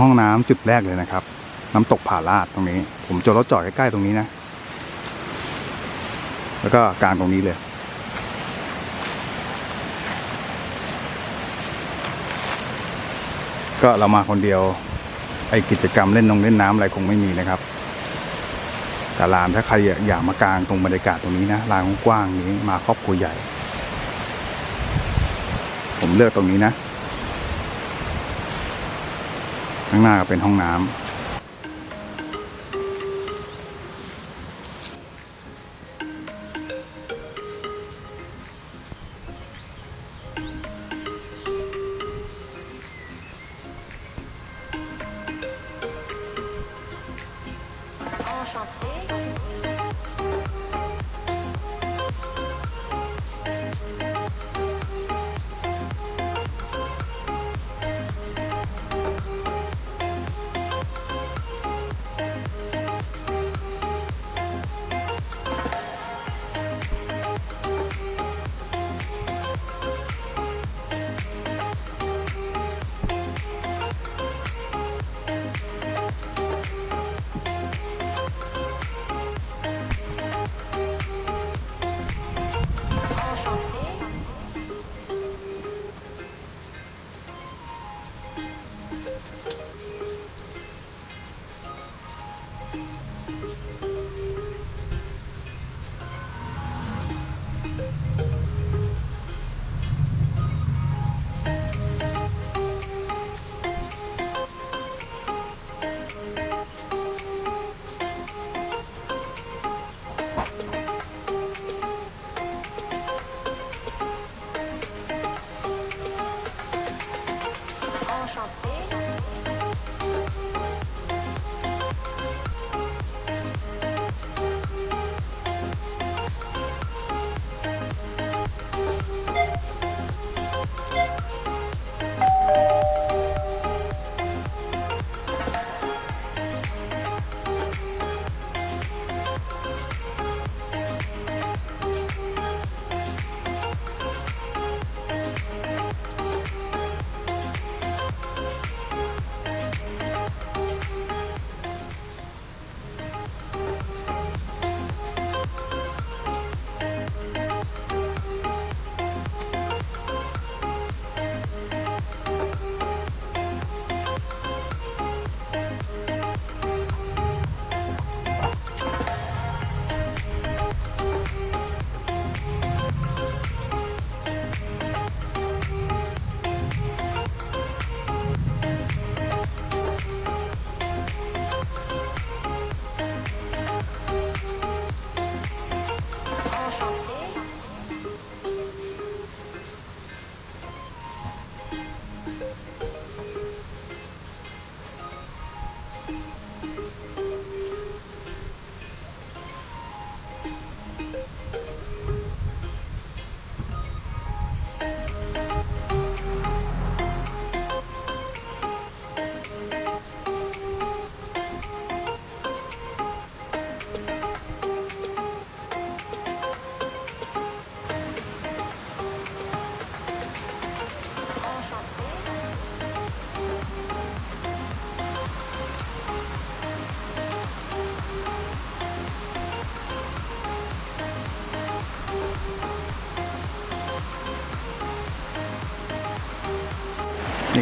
ห้องน้ำจุดแรกเลยนะครับ น้ำตกผาลาดตรงนี้ ผมจอดรถจอดใกล้ๆตรงนี้นะ แล้วก็กลางตรงนี้เลยก็เรามาคนเดียวไอกิจกรรมเล่นนงเล่นน้ำอะไรคงไม่มีนะครับ แต่ลานถ้าใครอยากมากางตรงบรรยากาศตรงนี้นะลานกว้างๆนี้มาครอบครัวใหญ่ ผมเลือกตรงนี้นะ ข้างหน้าก็เป็นห้องน้ำ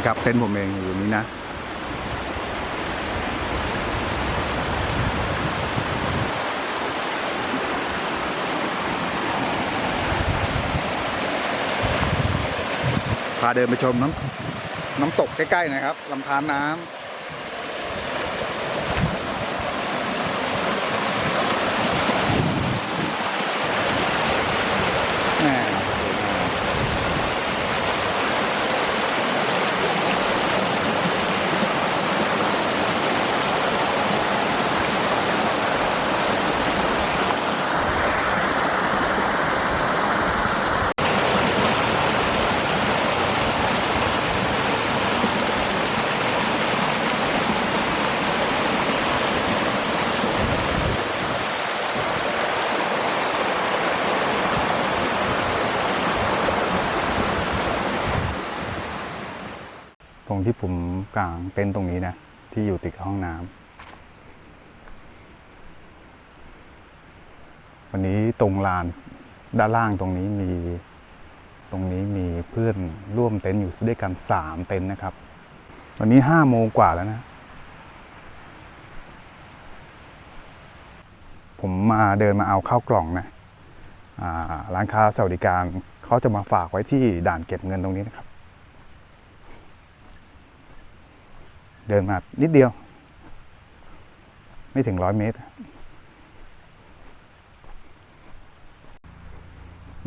นี่ครับเต็นท์ผมเองอยู่นี้นะพาเดินไปชมน้ำน้ำตกใกล้ๆนะครับลำธารน้ำ รงที่ผมกางเต็นท์ตรงนี้นะ ที่อยู่ติดกับห้องน้ำวันนี้ตรงลานด้านล่างตรงนี้มีตรงนี้มีเพื่อนร่วมเต็นท์อยู่ด้วยกันสามเต็นท์นะครับ วันนี้ห้าโมงกว่าแล้วนะ ผมมาเดินมาเอาข้าวกล่องนะร้านค้าสวัสดิการเขาจะมาฝากไว้ที่ด่านเก็บเงินตรงนี้นะครับ เดินมานิดเดียว ไม่ถึงร้อยเมตร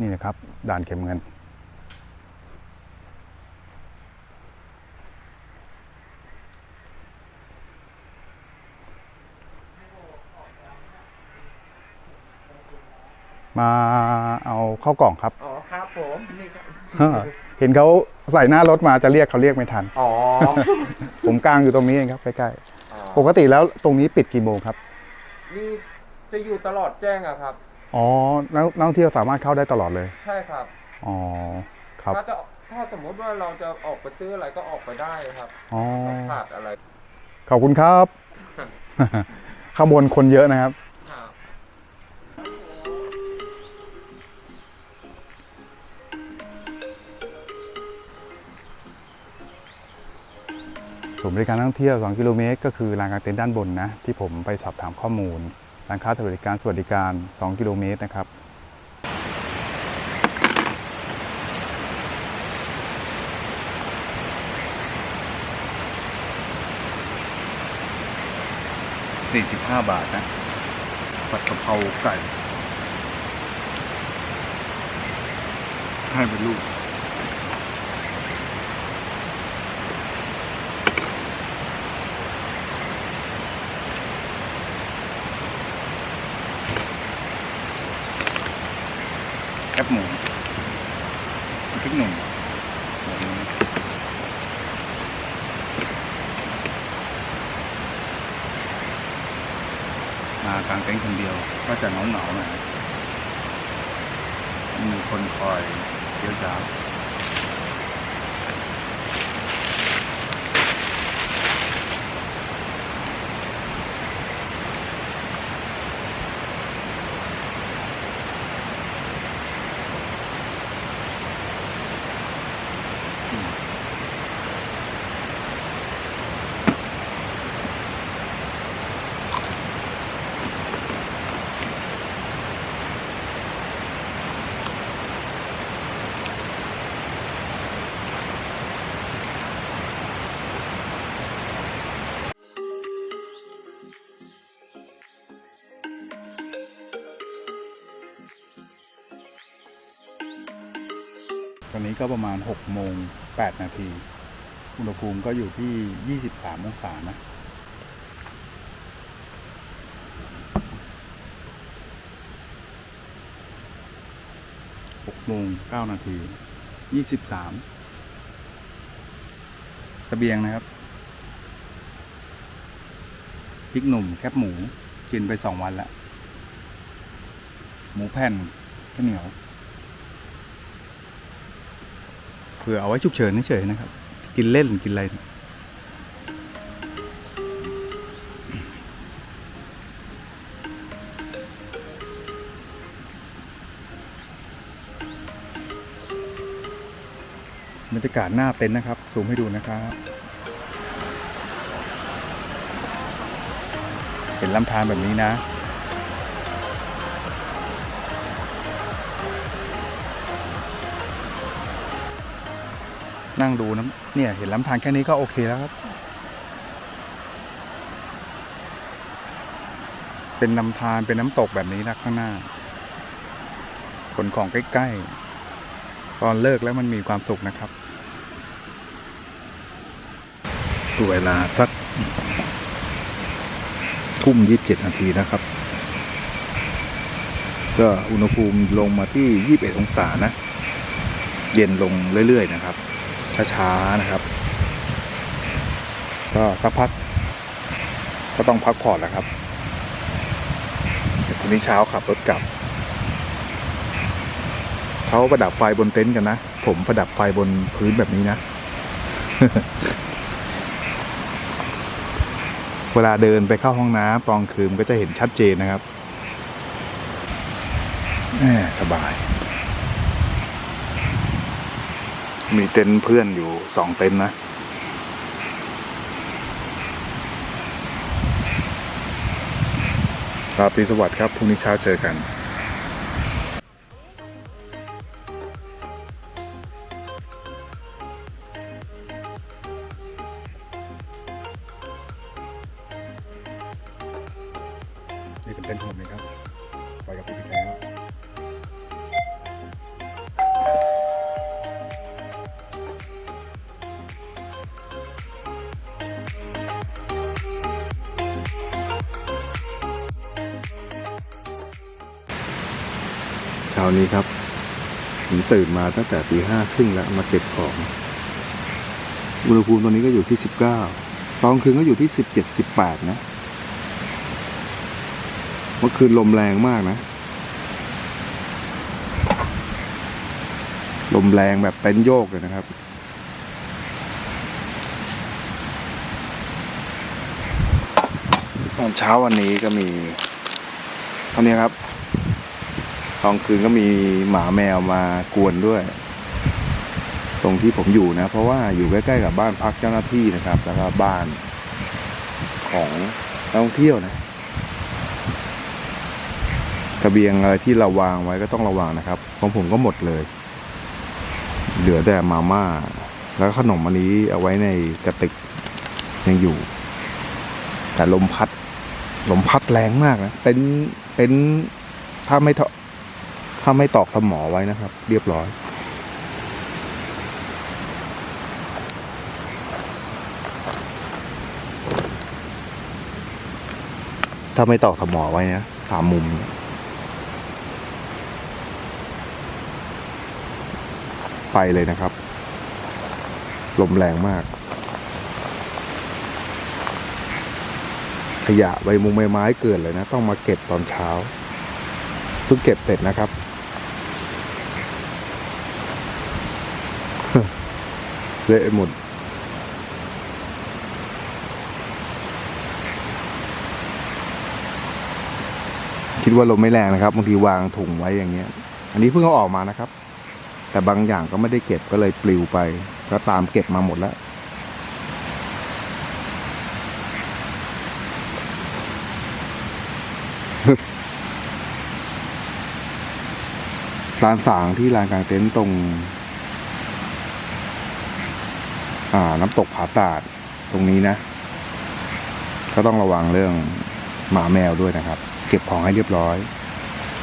นี่นะครับ ด่านเก็บเงิน มาเอาเข้ากล่องครับ อ๋อครับผมนี่ครับ เห็นเขา ใส่หน้ารถมาจะเรียกเขาเรียกไม่ทัน อ๋อ ผมกลางอยู่ตรงนี้เองครับใกล้อ๋อๆปกติแล้วตรงนี้ปิดกี่โมงครับ นี่จะอยู่ตลอดแจ้งอะครับ อ๋อนักนักท่องเที่ยวสามารถเข้าได้ตลอดเลย ใช่ครับ อ๋อ ครับ ถ้าจะถ้าสมมติว่าเราจะออกไปซื้ออะไรก็ออกไปได้ครับอ๋อไม่ขาดอะไร ขอบคุณครับ ข้างบนคนเยอะนะครับ ศูนย์บริการท่องเที่ยว 2 กิโลเมตร ก็คือลานกางเต็นท์ด้านบนนะที่ผมไปสอบถามข้อมูลร้านค้าสวัสดิการสวัสดิการ 2 กิโลเมตรนะครับ45บาทนะผัดกะเพราไก่ ให้เป็นลูก อนนี้ก็ประมาณ6โมง8นาทีอุณหภูมิก็อยู่ที่ 23 องศานะ6โมง9นาที23เสบียงนะครับพริกหนุ่มแคบหมู กินไปสองวันล้วหมูแผ่นข้าวเหนียว เผื่อเอาไว้ฉุกเฉินเฉยๆนะครับ กินเล่นกินอะไรบรรยากาศหน้าเต็นท์นะครับซูมให้ดูนะครับเป็นลำธารแบบนี้นะ นั่งดูน้ำเนี่ยเห็นลำธารแค่นี้ก็โอเคแล้วครับ เป็นลำธารเป็นน้ำตกแบบนี้นะข้างหน้า ขนของใกล้ๆ ตอนเลิกแล้วมันมีความสุขนะครับดูเวลาสักทุ่มยี่สิบเจ็ดนาทีนะครับ ก็อุณหภูมิลงมาที่ยี่สิบเอ็ดองศานะ เย็นลงเรื่อยๆนะครับ ช้าๆนะครับ ก็สักพัก ก็ต้องพักผ่อนแล้วครับวันนี้เช้าขับรถกลับเขาประดับไฟบนเต็นท์กันนะ ผมประดับไฟบนพื้นแบบนี้นะ เวลาเดินไปเข้าห้องน้ำตองคืนก็จะเห็นชัดเจนนะครับแหมสบาย มีเต็นท์เพื่อนอยู่สองเต็นท์นะ ราตรีสวัสดิ์ครับพรุ่งนี้เช้าเจอกัน ช้านี้ครับผมตื่นมาตั้งแต่ตีห้าครึ่งแล้วมาเก็บของ อุณหภูมิตอนนี้ก็อยู่ที่สิบเก้าตอนกลาคืนก็อยู่ที่สิบเจ็ดสิบแปดนะ เมื่อคืนลมแรงมากนะ ลมแรงแบบเต็นโยกเลยนะครับ ตอนเช้าวันนี้ก็มีเท่านี้ครับ ตอนคืนก็มีหมาแมวมากวนด้วย ตรงที่ผมอยู่นะ เพราะว่าอยู่ใกล้ๆกับบ้านพักเจ้าหน้าที่นะครับ แล้วก็บ้านของนักท่องเที่ยวนะกระเบียงอะไรที่เราวางไว้ก็ต้องระวังนะครับ ของผมก็หมดเลย เหลือแต่มาม่า แล้วขนมอันนี้เอาไว้ในกระติกยังอยู่ แต่ลมพัด ลมพัดแรงมากนะเต็นเต็นถ้าไม่ ถ้าไม่ตอกสมอไว้นะครับ เรียบร้อย ถ้าไม่ตอกสมอไว้นะสามมุมไปเลยนะครับ ลมแรงมาก ขยะใบมุงใบไม้เกินเลยนะ ต้องมาเก็บตอนเช้าเพิ่งเก็บเสร็จนะครับ เละหมดคิดว่าลมไม่แรงนะครับบางทีวางถุงไว้อย่างเงี้ย อันนี้เพิ่งเอาออกมานะครับ แต่บางอย่างก็ไม่ได้เก็บก็เลยปลิวไป ก็ตามเก็บมาหมดแล้วลานสางที่ลานกลางเต็นท์ตรง น้ำตกผาตาดตรงนี้นะ ก็ต้องระวังเรื่องหมาแมวด้วยนะครับ เก็บของให้เรียบร้อย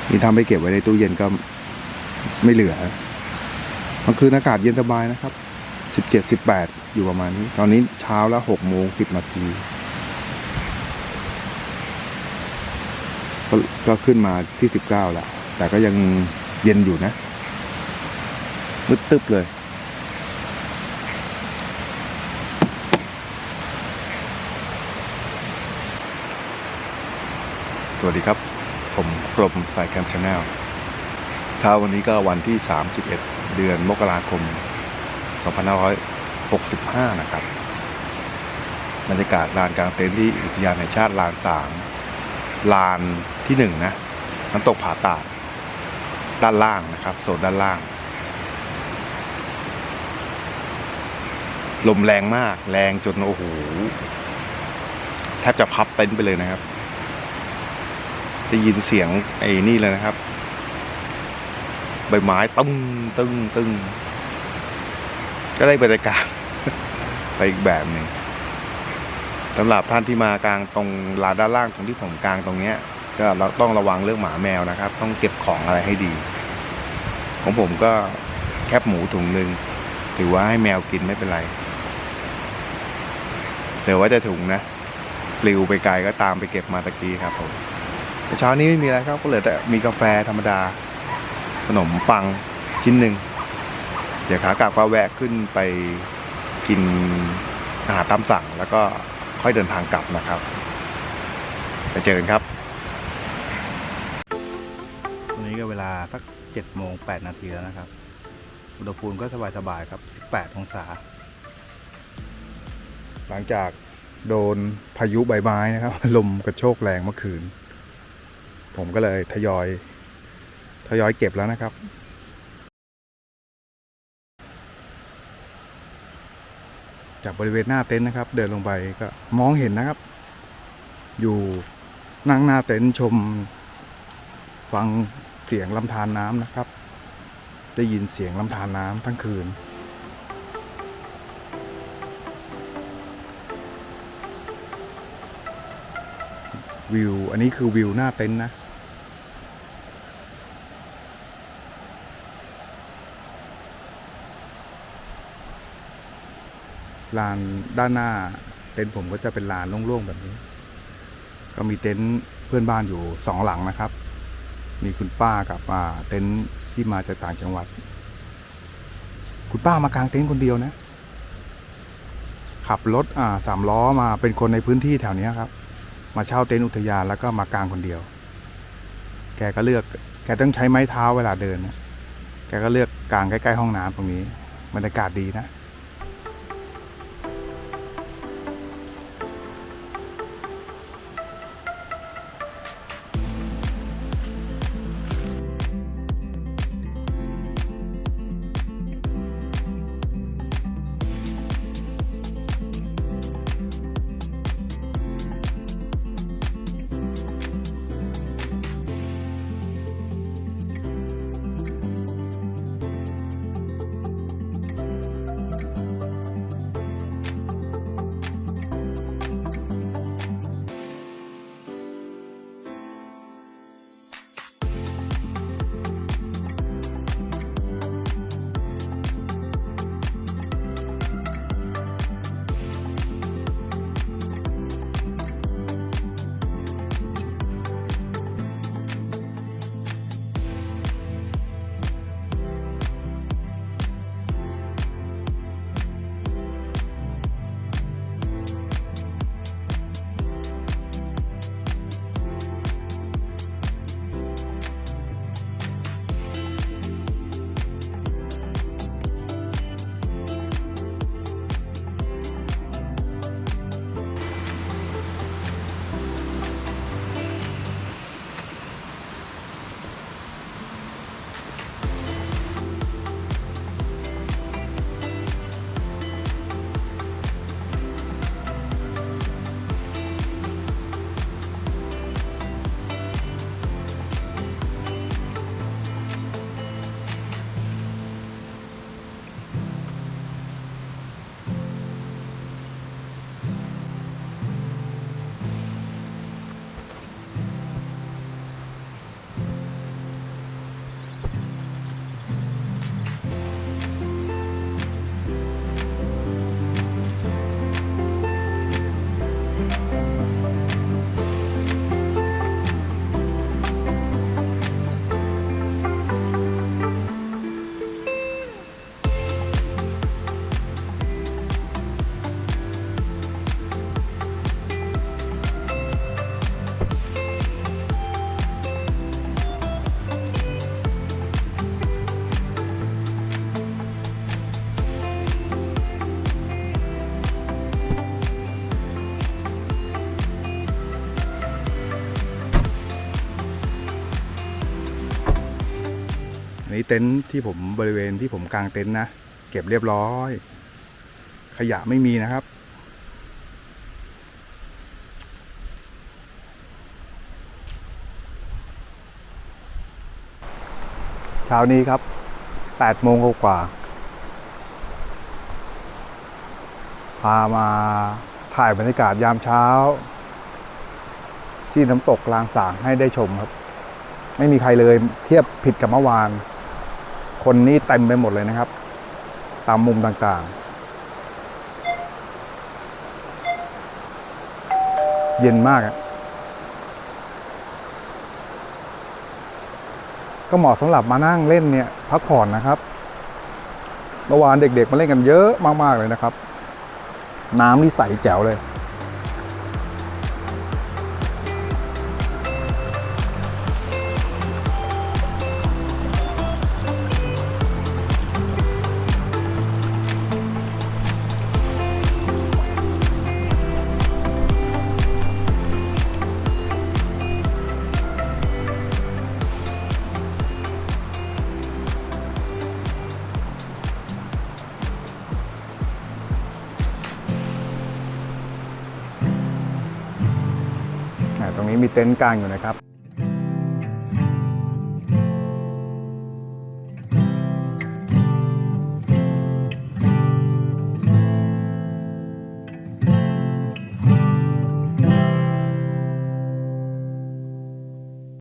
นี่ทำไปเก็บไว้ในตู้เย็นก็ไม่เหลือกลางคืนอากาศเย็นสบายนะครับสิบเจ็ดสิบแปดอยู่ประมาณนี้ ตอนนี้เช้าแล้วหกโมงสิบนาทีก็ก็ขึ้นมาที่สิบเก้าแล้วแต่ก็ยังเย็นอยู่นะมืดตึ๊บเลย สวัสดีครับ ผมกลมสายแคมป์ชาแนลเช้าวันนี้ก็วันที่ 31 เดือนมกราคม 2565 นะครับบรรยากาศลานกลางเต็นท์ที่อุทยานแห่งชาติลานสางลานที่หนึ่งนะน้ำตกผาตาดด้านล่างนะครับโซนด้านล่าง ลมแรงมากแรงจนโอ้โหแทบจะพับเต็นท์ไปเลยนะครับ ได้ยินเสียงไอ้นี่เลยนะครับ ใบไม้ตึ้งตึ้งตึ้งก็ได้บรรยากาศไปอีกแบบหนึ่งสำหรับท่านที่มากลางตรงลานด้านล่างตรงที่ผมกลางตรงเนี้ย ก็เราต้องระวังเรื่องหมาแมวนะครับ ต้องเก็บของอะไรให้ดี ของผมก็แคบหมูถุงหนึ่งถือว่าให้แมวกินไม่เป็นไรเดี๋ยวว่าจะถุงนะปลิวไปไกลก็ตามไปเก็บมาตะกี้ครับผม เช้านี้ไม่มีอะไรครับก็เหลือแต่มีกาแฟธรรมดา ขนมปังชิ้นหนึ่งเดี๋ยวขากลับก็แวะขึ้นไปกินอาหารตามสั่ง แล้วก็ค่อยเดินทางกลับนะครับไปเจอกันครับวันนี้ก็เวลาสักเจ็ดโมงแปดนาทีแล้วนะครับ อุณหภูมิก็สบายๆครับสิบแปดองศา หลังจากโดนพายุใบไม้นะครับ ลมกระโชกแรงเมื่อคืน ผมก็เลยทยอยทยอยเก็บแล้วนะครับจากบริเวณหน้าเต็นท์นะครับ เดินลงไปก็มองเห็นนะครับ อยู่นั่งหน้าเต็นท์ชม ฟังเสียงลำธารน้ำนะครับ ได้ยินเสียงลำธารน้ำทั้งคืน วิว อันนี้คือวิวหน้าเต็นท์นะ ลานด้านหน้า เต็นท์ผมก็จะเป็นลานโล่งๆแบบนี้ ก็มีเต็นท์เพื่อนบ้านอยู่สองหลังนะครับ มีคุณป้ากับเต็นท์ที่มาจากต่างจังหวัด คุณป้ามากางเต็นท์คนเดียวนะ ขับรถอ่าสามล้อมาเป็นคนในพื้นที่แถวนี้ครับ มาเช่าเต็นท์อุทยานแล้วก็มากางคนเดียว แกก็เลือกแกต้องใช้ไม้เท้าเวลาเดินนะแกก็เลือกกลางใกล้ๆห้องน้ำตรงนี้บรรยากาศดีนะ ต็นท์ที่ผมบริเวณที่ผมกางเต็นท์นะเก็บเรียบร้อย ขยะไม่มีนะครับ เช้านี้ครับ8โมงกว่า พามาถ่ายบรรยากาศยามเช้า ที่น้ำตกลางสางให้ได้ชมครับ ไม่มีใครเลยเทียบผิดกับเมื่อวาน คนนี้เต็มไปหมดเลยนะครับ ตามมุมต่างๆ เย็นมากอะก็เหมาะสำหรับมานั่งเล่นเนี่ยพักผ่อนนะครับเมื่อวานเด็กๆมาเล่นกันเยอะมากๆเลยนะครับ น้ำนี่ใสแจ๋วเลย เต็นท์กลางอยู่นะครับ